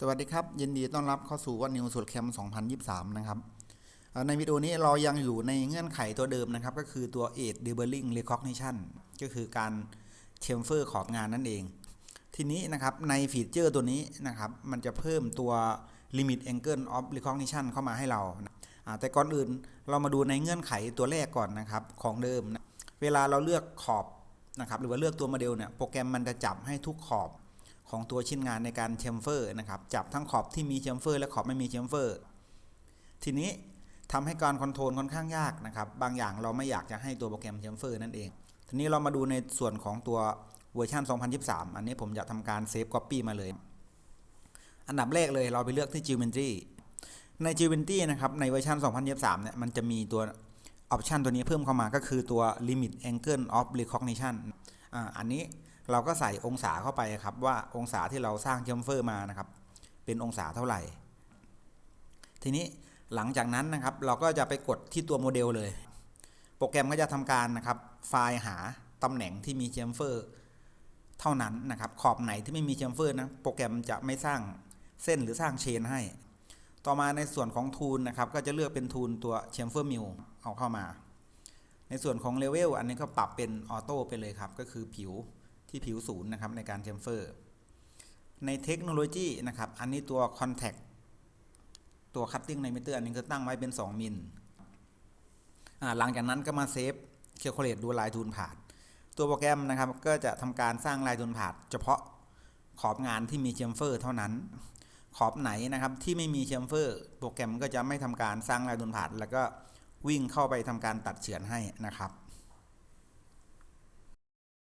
สวัสดีครับยินดีต้อนรับเข้าสู่วันนิวสุดแคมป์2023 นะครับ ในวิดีโอนี้เรายังอยู่ในเงื่อนไขตัวเดิมนะครับ ก็คือตัว Age Debugging Recognition ก็คือการเชมเฟอร์ขอบงานนั่นเอง ทีนี้นะครับในฟีเจอร์ตัวนี้นะครับ มันจะเพิ่มตัว Limit Angle of Recognition เข้ามาให้เรานะอ่าแต่ก่อนอื่นเรามาดูในเงื่อนไขตัวแรกก่อนนะครับของเดิมนะเวลาเราเลือกขอบนะครับหรือว่าเลือกตัวโมเดลเนี่ยโปรแกรมมันจะจับให้ทุกขอบ ของตัวชิ้นงานในการเชมเฟอร์นะครับ จับทั้งขอบที่มีเชมเฟอร์ และขอบไม่มีเชมเฟอร์ ทีนี้ทำให้การคอนโทรลค่อนข้างยากนะครับ บางอย่างเราไม่อยากจะให้ตัวโปรแกรมเชมเฟอร์นั่นเอง ทีนี้เรามาดูในส่วนของตัวเวอร์ชัน2023 อันนี้ผมจะทำการเซฟ Copy มาเลย อันดับแรกเลยเราไปเลือกที่ Geometry ใน Geometry นะครับ ในเวอร์ชัน2023 เนี่ย มันจะมีตัวออปชันตัวนี้เพิ่มเข้ามาก็คือตัว Limit Angle of Recognition อ่า อันนี้ เราก็ใส่องศาเข้าไปครับว่าองศาที่เราสร้างเชมเฟอร์มานะครับ เป็นองศาเท่าไหร่ ทีนี้หลังจากนั้นนะครับ เราก็จะไปกดที่ตัวโมเดลเลย โปรแกรมก็จะทำการนะครับ ไฟล์หาตำแหน่งที่มีเชมเฟอร์เท่านั้นนะครับ ขอบไหนที่ไม่มีเชมเฟอร์นะโปรแกรมจะไม่สร้างเส้นหรือสร้างเชนให้ ต่อมาในส่วนของทูลนะครับ ก็จะเลือกเป็นทูลตัวเชมเฟอร์มิลเอาเข้ามา ในส่วนของเลเวลอันนี้ก็ปรับเป็นออโต้ไปเลยครับ ก็คือผิว ที่ผิวศูนย์นะครับในการเชมเฟอร์ในเทคโนโลยีนะครับ อันนี้ตัว Contact ตัว Cutting Diameter อันนี้ก็ตั้งไว้เป็น 2 มิลหลังจากนั้นก็มาเซฟเคลคูลเลตดูลายทูนผาด ตัวโปรแกรมนะครับก็จะทำการสร้างลายทูนผาด เฉพาะขอบงานที่มีเชมเฟอร์เท่านั้น ขอบไหนนะครับที่ไม่มีเชมเฟอร์ โปรแกรมก็จะไม่ทำการสร้างลายทูนผาด แล้วก็วิ่งเข้าไปทำการตัดเฉือนให้นะครับ